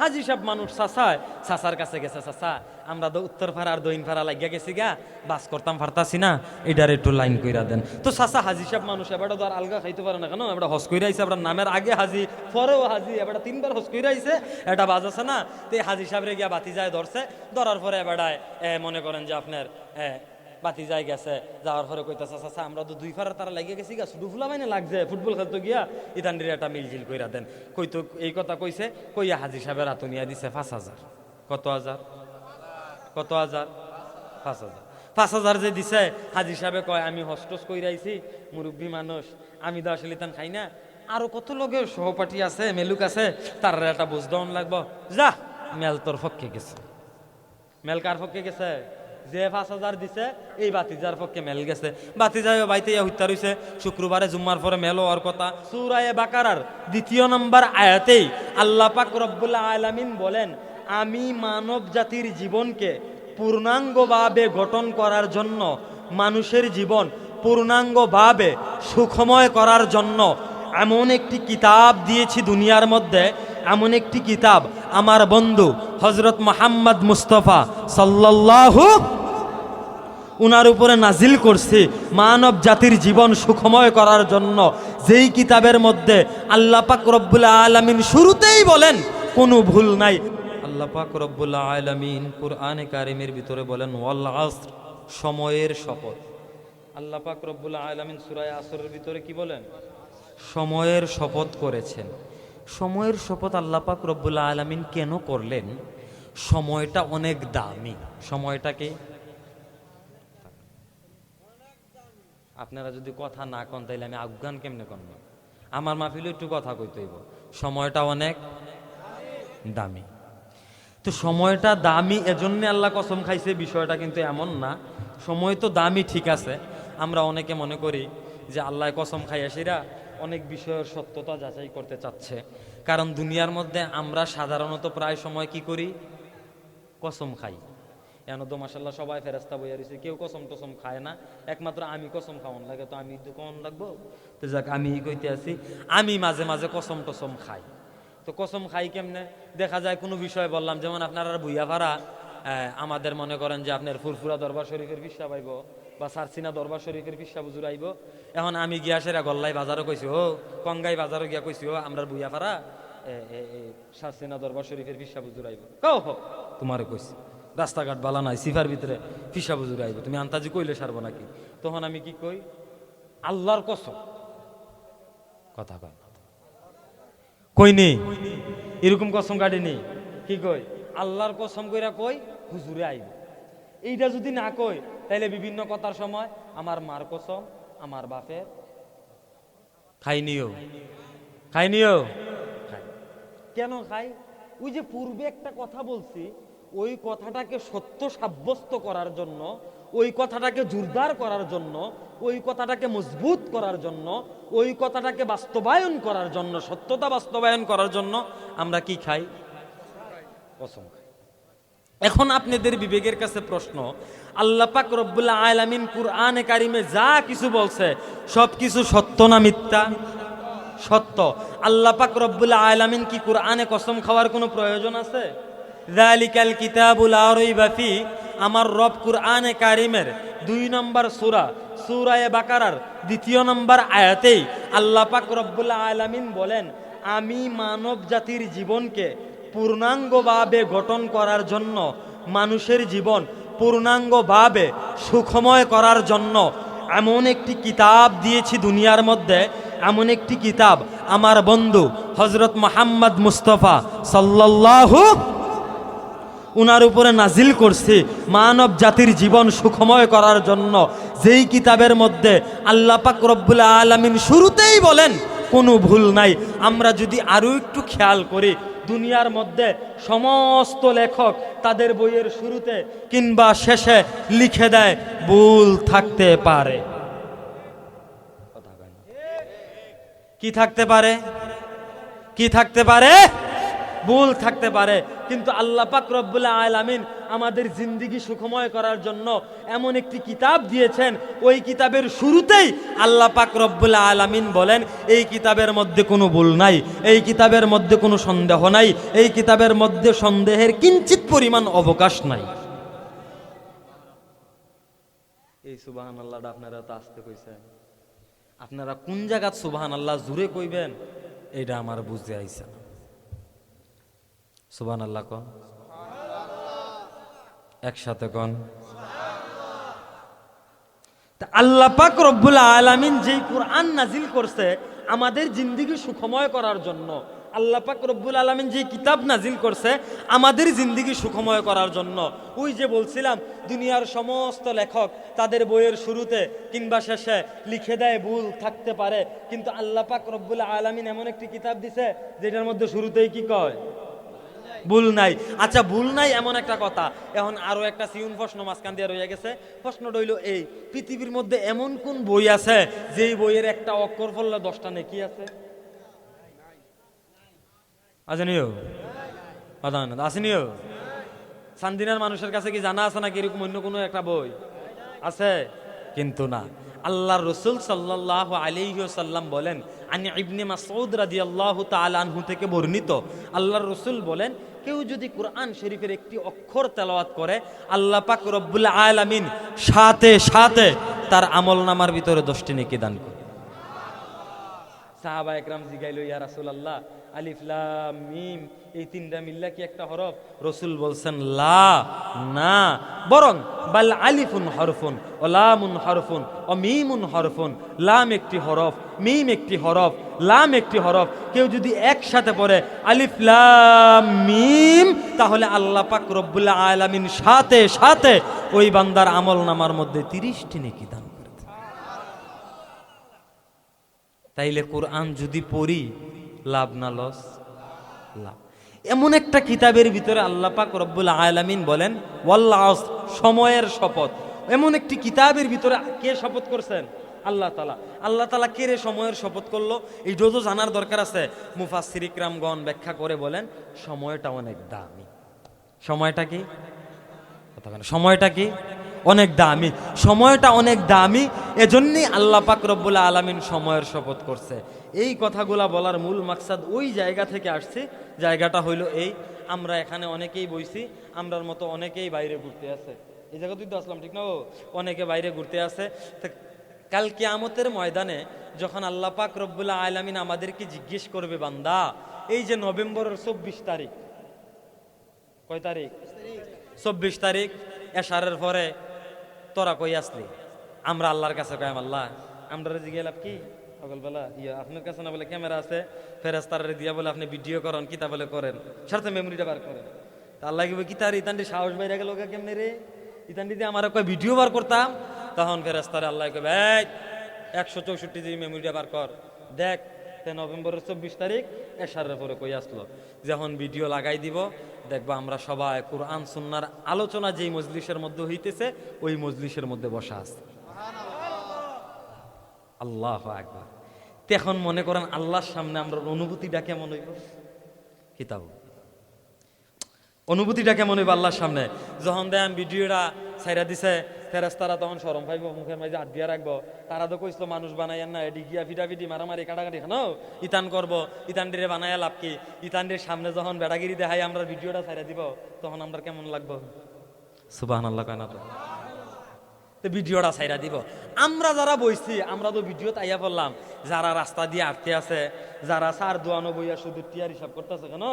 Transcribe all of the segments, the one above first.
হাজি মানুষ কাছে গেছে আমরা লাগিয়া গেছি গা। বাস করতাম না। একটু লাইন কইরা দেন। তো মানুষ এবার এবার কইরা এবার নামের আগে হাজি, পরেও হাজি এবার তিনবার হস কইরা আইছে। এটা বাজ আছে না? তো হাজি সাহেবরে গিয়া বাতি যায় ধরছে। ধরার পরে এবারায় মনে করেন যে আপনার বাতি যাই গেছে, যাওয়ার পরে কইতাছে চাচা আমরা তো দুই ফারার তারা লাগিয়ে গেছি গা, শুধু ফুলা মাইনে লাগছে, ফুটবল খেলতে গিয়া ইতান্ডির একটা মিলজিল কইরা দেন। কইতো, এই কথা কইছে, কইয়া হাজি সাহেবের আতুনিয়া দিছে পাঁচ হাজার। কত হাজার? কত হাজার? পাঁচ হাজার। পাঁচ হাজার যে দিছে, হাজি সাহেবে কয়, আমি হস্টস কইরাইছি, মুরব্বী মানুষ, আমি তো আসলে তান খাই না। আরও কত লোকের সহপাঠী আছে, মেলুক আছে, তার একটা বুঝ লাগবো। যা, মেল তোর পক্ষে গেছে। মেল কার পক্ষে গেছে? যে পাঁচ হাজার দিছে, এই বাতিজার পক্ষে মেল গেছে। বাতিজা বাইতে হত্যা রইছে শুক্রবারে জুম্মার পরে মেল হওয়ার কথা। সুরায়ে বাকারার দ্বিতীয় নম্বর আয়াতেই আল্লাহ পাক রব্বুল্লাহ আলামিন বলেন, আমি মানব জাতির জীবনকে পূর্ণাঙ্গভাবে গঠন করার জন্য, মানুষের জীবন পূর্ণাঙ্গভাবে সুখময় করার জন্য এমন একটি কিতাব দিয়েছি দুনিয়ার মধ্যে, এমন একটি কিতাব আমার বন্ধু হজরত মোহাম্মদ মুস্তফা সাল্লাল্লাহু উনার উপরে নাজিল করছে মানব জাতির জীবন সুখময় করার জন্য। যেই কিতাবের মধ্যে আল্লাহ পাক রব্বুল আলামিন শুরুতেই বলেন, কোনো ভুল নাই। আল্লাহ পাক রব্বুল আলামিন কুরআনে কারিমের ভিতরে বলেন, ওয়াল আসর, সময়ের শপথ। আল্লাহ পাক রব্বুল আলামিন সূরা আসরের ভিতরে কি বলেন? সময়ের শপথ করেছেন। সময়ের শপথ আল্লাহ পাক রব্বুল আলামিন কেন করলেন? সময়টা অনেক দামি। সময়টাকে আপনারা যদি কথা না কন, তাইলে আমি আফগান কেমনে করব আমার মাহফিলে একটু কথা কইতে হইব। সময়টা অনেক দামি। তো সময়টা দামি এজন্য আল্লাহ কসম খাইছে, বিষয়টা কিন্তু এমন না। সময় তো দামি ঠিক আছে। আমরা অনেকে মনে করি যে আল্লাহ কসম খাইয়াসিরা অনেক বিষয়ের সত্যতা যাচাই করতে চাচ্ছে। কারণ দুনিয়ার মধ্যে আমরা সাধারণত প্রায় সময় কি করি? কসম খাই। এন তো মাসাল্লাহ সবাই ফেরাস্তা বইয়া রয়েছে কেউ কসম টসম খায় না। একমাত্র আমি কসম খাওয়ান লাগে, তো আমি তো কখন লাগবো? তো যাক, আমি কইতে আছি, আমি মাঝে মাঝে কসম টসম খাই। তো কসম খাই কেমনে? দেখা যায় কোনো বিষয় বললাম, যেমন আপনারা ভুইয়া ভাড়া আমাদের মনে করেন যে আপনার ফুরফুরা দরবার শরীফের পিসা পাইব। বা সারসিনা দরবার শরীফের পিসা বুজুর আইব। এখন আমি গিয়া সেরা গল্লাই বাজারও কইছি ও কঙ্গাই বাজারও গিয়া কইছি ও আমরা ভাড়া সারসিনা দরবার শরীফের পিসা বুজুর আইব। কও হো, তোমারে কইছি, রাস্তাঘাট বালা নাই, সিফার ভিতরে ফিসা বুজুর আইব, তুমি আন্তাজি কইলে সারবো নাকি? তখন আমি কি কই, আল্লাহর কসম, কথা কয়। কই নেই এরকম কসম কাটেনি কি কই, আল্লাহর কসম কইরা কই, হুজুরে আইব। এইটা যদি না কই তাইলে বিভিন্ন কথার সময় আমার মার কসম আমার বাপের। খাইনিও খাইনিও খাই। কেন খাই? ওই যে পূর্বে একটা কথা বলছি ওই কথাটাকে সত্য সাব্যস্ত করার জন্য ওই কথাটাকে জোরদার করার জন্য ওই কথাটাকে মজবুত করার জন্য ওই কথাটাকে বাস্তবায়ন করার জন্য সত্যতা বাস্তবায়ন করার জন্য আমরা কি খাই? কসম খাই। এখন আপনাদের বিবেকের কাছে প্রশ্ন, আল্লাহ পাক রব্বুল্লাহ আলামিন কুরআনে কারিমে যা কিছু বলছে, সব কিছু সত্য না মিথ্যা? সত্য। আল্লাহ পাক রব্বুল আলামিন কি কুরআনে কসম খাওয়ার কোনো প্রয়োজন আছে? যালিকাল কিতাবুল আরাইবা ফি, আমার রব কুরআনে কারিমের দুই নম্বর সুরা, সূরায়ে বাকারার দ্বিতীয় নম্বর আয়াতেই আল্লাহ পাক রব্বুল আলামিন বলেন, আমি মানব জাতির জীবনকে পূর্ণাঙ্গভাবে গঠন করার জন্য মানুষের জীবন পূর্ণাঙ্গভাবে সুখময় করার জন্য এমন একটি কিতাব দিয়েছি দুনিয়ার মধ্যে, এমন একটি কিতাব আমার বন্ধু হজরত মোহাম্মদ মুস্তফা সাল্লাল্লাহু উনার উপরে নাজিল করছি, মানব জাতির জীবন সুখময় করার জন্য। যেই কিতাবের মধ্যে আল্লাহ পাক রব্বুল আলামিন শুরুতেই বলেন, কোনো ভুল নাই। আমরা যদি আরও একটু খেয়াল করি দুনিয়ার মধ্যে সমস্ত লেখক তাদের বইয়ের শুরুতে কিংবা শেষে লিখে দেয়, ভুল থাকতে পারে। কি থাকতে পারে? কি থাকতে পারে? ভুল থাকতে পারে। কিন্তু আল্লাহ পাক রব্বুল আলামিন আমাদের জিন্দিগি সুখময় করার জন্য এমন একটি কিতাব দিয়েছেন। ওই কিতাবের শুরুতেই আল্লাহ পাক রব্বুল আলামিন বলেন, এই কিতাবের মধ্যে কোনো ভুল নাই, এই কিতাবের মধ্যে কোনো সন্দেহ নাই, এই কিতাবের মধ্যে সন্দেহের কিঞ্চিত পরিমাণ অবকাশ নাই। এই সুবাহান আল্লাহটা আপনারা তো আসতে কইছেন। আপনারা কোন জায়গাত সুবাহান আল্লাহ জুড়ে কইবেন, এটা আমার বুঝতে আইছে না সুবাহান আল্লাহ কন। একসাথে কন। আল্লাহ পাক রব্বুল আলামিন যেই কোরআন নাজিল করছে আমাদের জিন্দিগি সুখময় করার জন্য, আল্লাহ পাক রব্বুল আলামিন যে কিতাব নাজিল করছে আমাদের জিন্দিগি সুখময় করার জন্য, ওই যে বলছিলাম, দুনিয়ার সমস্ত লেখক তাদের বইয়ের শুরুতে কিংবা শেষে লিখে দেয় ভুল থাকতে পারে, কিন্তু আল্লাহ পাক রব্বুল আলামিন এমন একটি কিতাব দিছে, যেটার মধ্যে শুরুতেই কি কয়? ভুল নাই। আচ্ছা ভুল নাই এমন একটা কথা। এখন আরও একটা সিউন প্রশ্ন মাঝখান দিয়ে রয়ে গেছে। প্রশ্নটা হইল এই, পৃথিবীর মধ্যে এমন কোন বই আছে যেই বইয়ের একটা অক্ষর ফললে দশটা নেকি আছে? আসেনিও আসেনিও? সান্দিনার মানুষের কাছে কি জানা আছে নাকি? এরকম অন্য কোনো একটা বই? আছে? কিন্তু না। আল্লাহ রসুল সাল্লাহ আলিহাল্লাম বলেন, আনি ইবনে মাসউদ রাদিয়াল্লাহু তাআলা আনহু থেকে বর্ণিত আল্লাহ রসুল বলেন, কেউ যদি কোরআন শরীফের একটি অক্ষর তেলাওয়াত করে, আল্লাহ পাক রব্বুল আলামিন সাথে সাথে তার আমল নামার ভিতরে দশটি নেকি দান করে। সাহাবা একরাম জিগাইল, ইয়া রাসূলুল্লাহ আলিফ লাম, মিম, এই তিনটা মিল্লা কি একটা হরফ? রসুল বলছেন, লা, না, বরং বাল আলিফুন হরফুন, ও লামুন হরফুন, ও মিমুন হরফুন, লাম একটি হরফ, মিম একটি হরফ, লাম একটি হরফ। কেউ যদি একসাথে পড়ে, আলিফ, লাম, মিম, তাহলে আল্লাহ পাক রব্বুল আলামিন সাথে সাথে ওই বান্দার আমল নামার মধ্যে তিরিশটি নেকি দান তাইলে কোরআন যদি পড়ি লাভ না লস? লাভ। এমন একটা কিতাবের ভিতরে পাক রব্বুল আলামিন বলেন ওয়াল্লাহ সময়ের শপথ। এমন একটি কিতাবের ভিতরে কে শপথ করছেন? আল্লাহ তালা আল্লাহ তালা কে রে সময়ের শপথ করল? এই তো জানার দরকার আছে মুফাসির ইকরামগণ ব্যাখ্যা করে বলেন, সময়টা অনেক দামি। সময়টা কি? সময়টা কি? অনেক দামি। সময়টা অনেক দামি, এজন্যই আল্লাহ পাক রব্বুল আলামিন সময়ের শপথ করছে। এই কথাগুলা বলার মূল মাকসাদ ওই জায়গা থেকে আসছে। জায়গাটা হইল এই, আমরা এখানে অনেকেই বইছি, আমরার মতো অনেকেই বাইরে ঘুরতে আছে। এই জায়গাতেই তো আসলাম, ঠিক না ও? অনেকে বাইরে ঘুরতে আছে। কাল কিয়ামতের ময়দানে যখন আল্লাহ পাক রব্বুল আলামিন আমাদেরকে জিজ্ঞেস করবে, বান্দা, এই যে নভেম্বরের চব্বিশ তারিখ, কয় তারিখ? চব্বিশ তারিখ, এশারের পরে তোরা কই আসলি? আমরা আল্লাহর কাছে কয়াম আল্লাহ আমরা লাভ কি? সকালবেলা ইয়া, আপনার কাছে না বলে ক্যামেরা আছে ফেরেস্তার দিয়া বলে আপনি ভিডিও করেন, কিতা বলে করেন? সাথে মেমোরিটা বার করেন। তা আল্লাহ কি তার ইতানটি সাহস বাইরে গেল কেমনে রে? ইতানটি দিয়ে আমার কয় ভিডিও বার করতাম? তখন ফেরেস্তারে আল্লাহ কবে এই, একশো চৌষট্টি জিবি মেমোরিটা বার কর। দেখ নভেম্বরের চব্বিশ তারিখ এশারের পরে কই আসলো? যখন ভিডিও লাগাই দিব, দেখবা আমরা সবাই কোরআন, সুন্নার আলোচনা যেই মজলিসের মধ্যে হইতেছে, ওই মজলিসের মধ্যে বসা আছে। আল্লাহ একবার এখন মনে করেন আল্লাহর সামনে আমরা অনুভূতিটা কেমন হইব? কিতাব। অনুভূতিটা কেমন হইব আল্লাহর সামনে? যখন দেন ভিডিওটা ছাইরা দিছে ফেরেস্তারা তখন সরম পাইব, মুখের মাঝে হাত দিয়া রাখব। তারা তো কইসলো মানুষ বানাইয়ান না, এটি গিয়া ফিটাফিটি, মারামারি, কাটাকাটি, খানো? ইতান করব ইতানডিরে বানাইয়া লাভ কি? ইতানডির সামনে যখন বেড়াগিরি দেখাই আমরা ভিডিওটা ছাইরা দিব, তখন আমরা কেমন লাগবো? সুবাহ আল্লাহ কয় না তো ভিডিওটা ছাইরা দিব। আমরা যারা বইছি, আমরা তো ভিডিও তাইয়া বললাম যারা রাস্তা দিয়ে আটকে আছে, যারা সার দোয়ানো বইয়া শুধু টিয়ার হিসাব করতেছে কেন?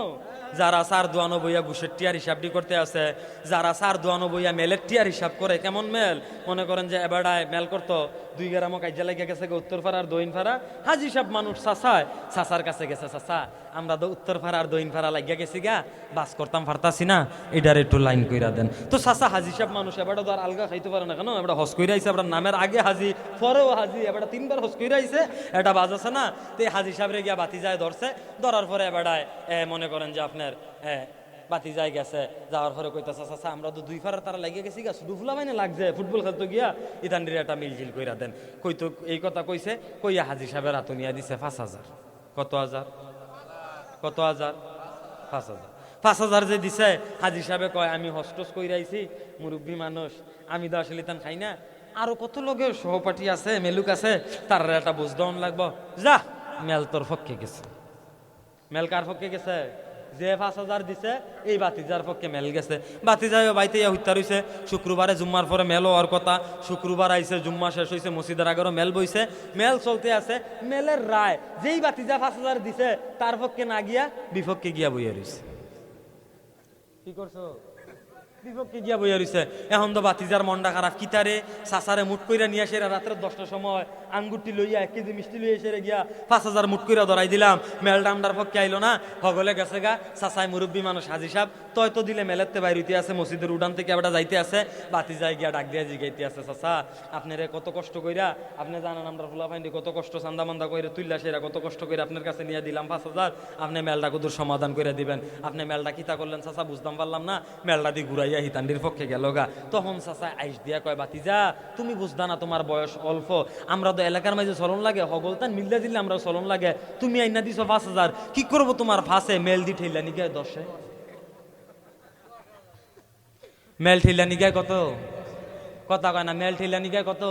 যারা সার দোয়ানো বইয়া ঘুষের টিয়ার হিসাবটি করতে আছে, যারা সার দোয়ানো বইয়া মেলের টিয়ার হিসাব করে, কেমন মেল? মনে করেন যে এবারটায় মেল করতো দুই গ্রামও কাজে লেগে গেছে উত্তর ফাড়ার দইন ফাড়া হাজি সব মানুষ চাচায়। চাচার কাছে গেছে চাচা। আমরা তো ফাড়া আর দইন ফাড়া লাগিয়া গেছি গা। বাস করতাম, ফারতাছি না। এটার একটু লাইন কইরা দেন। তো চাচা, হাজি সব মানুষ এবারটা তো আর আলগা খাইতে পারে না কেন? এবার হস কইরা আইছে এবার নামের আগে হাজি, পরেও হাজি এবার তিনবার হস কইরা আইসে এটা বাজ আছে না? তো হাজি সাহেবরে গিয়া বাতি যায় ধরছে। ধরার পরে এবারটায় মনে করেন যে আপনার বাতি যাই গেছে, যাওয়ার পরে কইতাছে চাচা আমরা তো দুই ফারার তারা লাগিয়ে গেছি গা, শুধু ফুলা মানে লাগছে, ফুটবল খেলতে গিয়া ইতান্ডির একটা মিলঝিল কইরা দেন। কইতো, এই কথা কইছে, কইয়া হাজি সাহেবের হাতুনিয়া দিছে পাঁচ হাজার। কত হাজার? কত হাজার? পাঁচ হাজার। পাঁচ হাজার যে দিছে হাজি সাহেবে কয়, আমি হস্টস কই রাইছি মুরব্বী মানুষ, আমি তো আসলে তান খাই না। আরও কত লোকের সহপাঠী আছে, মেলুক আছে তার একটা বুঝ লাগবো। যা, মেল তোর পক্ষে গেছে। মেল কার পক্ষে গেছে? যে পাঁচ হাজার দিছে, এই বাতিজার পক্ষে মেল গেছে। বাতিজা বাইতে ইয়া হত্যা রয়েছে শুক্রবারে জুম্মার পরে মেল হওয়ার কথা। শুক্রবার আইছে, জুম্মা শেষ হয়েছে মসজিদের আগেরও মেল বইছে। মেল চলতে আছে, মেলের রায়, যেই বাতিজা পাঁচ হাজার দিছে, তার পক্ষে না গিয়া বিপক্ষে গিয়া বইয়া রয়েছে কি করছ? বিপক্ষে গিয়া বইয়া রইছে। এখন তো বাতিজার মন্ডা খারাপ। কিতারে সাসারে মুট কইরা নিয়ে আসে রাত্রে দশটার সময়। আঙ্গুরটি লইয়া, এক কেজি মিষ্টি লইয়া এসে গিয়া পাঁচ হাজার মুট কইরা ধরাই দিলাম। মেলডামডার পক্ষে আইলো না। হগলে গেছে গা। সাসাই মুরব্বী মানুষ, হাজি সাহেব তয় তো দিলে মেলেতে বাইরিতে আছে, মসজিদের উডান থেকে আবার যাইতে আছে। বাতি যাই গিয়া ডাক দিয়া জিগাইতে আছে, চাচা। আপনারে কত কষ্ট কইরা, আপনি জানেন আমরা ফুলা ফাইন্ডি কত কষ্ট চান্দা মান্দা কইরা তুইলা সেরা কত কষ্ট কইরা আপনার কাছে নিয়ে দিলাম পাঁচ হাজার। আপনি মেলটা কদুর সমাধান করে দিবেন। আপনি মেলটা কিতা করলেন, চাচা, বুঝতাম পারলাম না। মেলটা দিয়ে ঘুরাইয়া হিতান্ডির পক্ষে গেল গা। তখন চাচা আইস দিয়া কয় বাতি যা তুমি বুঝদা না তোমার বয়স অল্প। আমরা তো এলাকার মাঝে চলন লাগে, হগলতান মিললে দিলে আমরা চলন লাগে। তুমি আইনা দিছো পাঁচ হাজার। কি করব তোমার ফাঁসে? মেল দি ঠেলা নিগে দশে। মেল ঠেলা নিগায় কত? কথা কয় না, মেল ঠেলা নিগায় কত?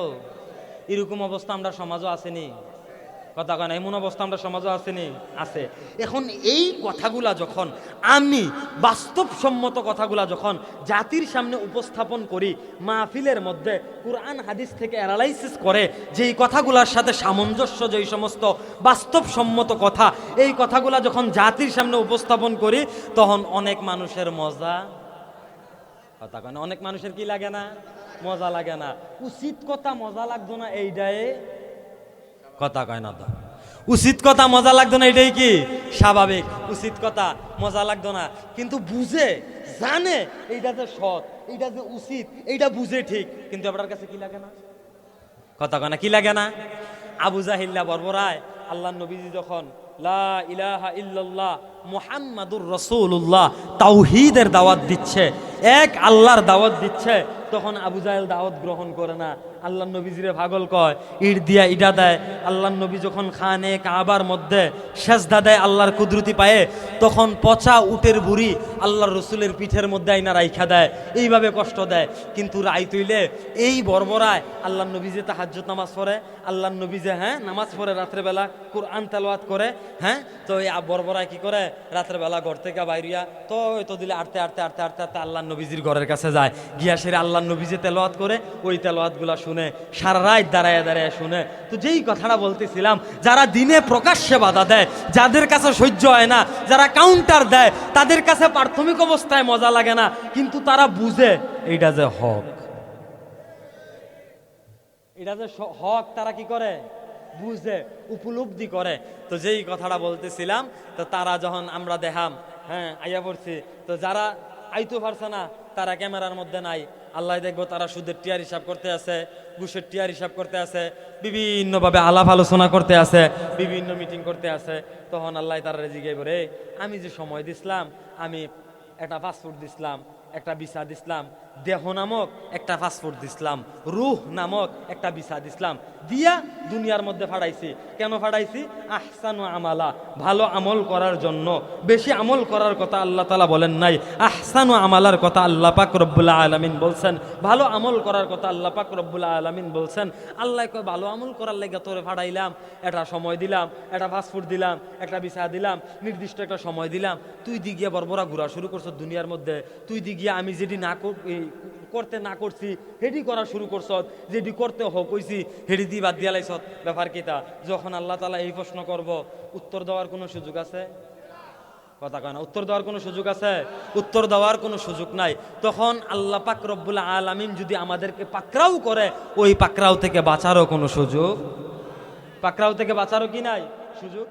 এরকম অবস্থা আমরা সমাজও আসেনি। কথা কয় না, এমন অবস্থা আমরা সমাজও আসেনি, আছে। এখন এই কথাগুলা যখন, আমি বাস্তবসম্মত কথাগুলা যখন জাতির সামনে উপস্থাপন করি, মাহফিলের মধ্যে কোরআন, হাদিস থেকে অ্যানালাইসিস করে, যেই কথাগুলার সাথে সামঞ্জস্য, যেই সমস্ত বাস্তবসম্মত কথা, এই কথাগুলা যখন জাতির সামনে উপস্থাপন করি, তখন অনেক মানুষের মজা কথা কয় না, অনেক মানুষের কি লাগে না? মজা লাগে না। উচিত কথা মজা লাগতো না, এইটাই কথা কয় না তো। উচিত কথা মজা লাগতো না এটাই কি? স্বাভাবিক। উচিত কথা মজা লাগতো না, কিন্তু বুঝে, জানে, এইটা যে সৎ, এইটা যে উচিত, এইটা বুঝে ঠিক, কিন্তু আপনার কাছে কি লাগে না? কথা কয় না, কি লাগে না? আবু জাহিল্লা বর্বরায় আল্লাহ নবীজি যখন, লা ইলাহা ইল্লাল্লাহ মুহাম্মাদুর রাসূলুল্লাহ তাওহিদের দাওয়াত দিচ্ছে। এক আল্লাহর দাওয়াত দিচ্ছে, তখন আবু জাহেল দাওয়াত গ্রহণ করে না। আল্লাহ নবীজিরে ভাগল কয়, ইট দিয়া ইডা দেয়। আল্লাহ নবী যখন খানে কাবার মধ্যে সেজদা দেয় আল্লাহর কুদরতি পায়ে, তখন পচা উটের বুড়ি আল্লাহর রসুলের পিঠের মধ্যে আইনা রাইখা দেয়, এইভাবে কষ্ট দেয়। কিন্তু রাই তুইলে এই বর্বরায় আল্লাহ নবী যে তাহাজ্জুদ নামাজ পড়ে আল্লাহ নবী যে হ্যাঁ নামাজ পড়ে রাত্রেবেলা, কোরআন তেলাওয়াত করে হ্যাঁ তো এই বর্বরায় কি করে? রাত্রেবেলা ঘর থেকে বাইরিয়া তো তো দিলে আটতে আটতে আটতে আটতে আটতে আল্লাহ নবীজির ঘরের কাছে যায়। গিয়া সেরে আল্লাহ নবী যে তেলাওয়াত করে, ওই তেলাওয়াতগুলা শুনে, সারা রাত দাঁড়ায় দাঁড়ায় শুনে। তো যেই কথাটা বলতেছিলাম, যারা দিনে প্রকাশ্যে বাধা দেয়, যাদের কাছে সহ্য হয় না, যারা কাউন্টার দেয়, তাদের কাছে প্রাথমিক অবস্থায় মজা লাগে না, কিন্তু তারা বুঝে, এইটা যে হক। এটা যে হক, তারা কি করে? বুঝে, উপলব্ধি করে। তো যেই কথাটা বলতেছিলাম, তো তারা যখন আমরা দেখাম হ্যাঁ আইয়া পড়ছি, তো যারা আইতে পারছে না, তারা ক্যামেরার মধ্যে নাই। আল্লাহ দেখব তারা সুদের টিয়ার হিসাব করতে আছে, ঘুষের টিয়ার হিসাব করতে আছে, বিভিন্নভাবে আলাপ আলোচনা করতে আছে, বিভিন্ন মিটিং করতে আছে। তখন আল্লাহ তারা জিগাইব রে আমি যে সময় দিছিলাম, আমি একটা পাসপোর্ট দিছিলাম, একটা ভিসা দিছিলাম দেহ নামক একটা পাসপোর্ট দিছিলাম, রুহ নামক একটা ভিসা দিছিলাম, দিয়া দুনিয়ার মধ্যে ফাড়াইছি। কেন ফাড়াইছি? আহসানু আমালা, ভালো আমল করার জন্য। বেশি আমল করার কথা আল্লাহ তালা বলেন নাই। আহসানু আমালার কথা আল্লাহ পাক রব্বুল্লাহ আলমিন বলছেন। ভালো আমল করার কথা আল্লাহ পাক রব্বুল্লাহ আলমিন বলছেন। আল্লাহ কয়, ভালো আমল করার লেগে তোরে ফাড়াইলাম একটা সময় দিলাম একটা পাসপোর্ট দিলাম, একটা ভিসা দিলাম, নির্দিষ্ট একটা সময় দিলাম। তুই দি গিয়া বরবরা ঘোরা শুরু করছ দুনিয়ার মধ্যে। তুই দি গিয়া আমি যেটি না করতে না করছি হেডি করা শুরু করছ, যেটি করতে হোক কইছি হেডি দি বাদ দিয়া লাইছত ব্যাপার কিতা যখন আল্লাহ তালা এই প্রশ্ন করব, উত্তর দেওয়ার কোনো সুযোগ আছে? কথা কয় না, উত্তর দেওয়ার কোনো সুযোগ আছে? উত্তর দেওয়ার কোনো সুযোগ নাই। তখন আল্লাহ পাক রব্বুল আলামিন যদি আমাদেরকে পাকরাও করে, ওই পাকরাও থেকে বাঁচারও কোনো সুযোগ? পাকরাও থেকে বাঁচারও কি নাই? সুযোগ?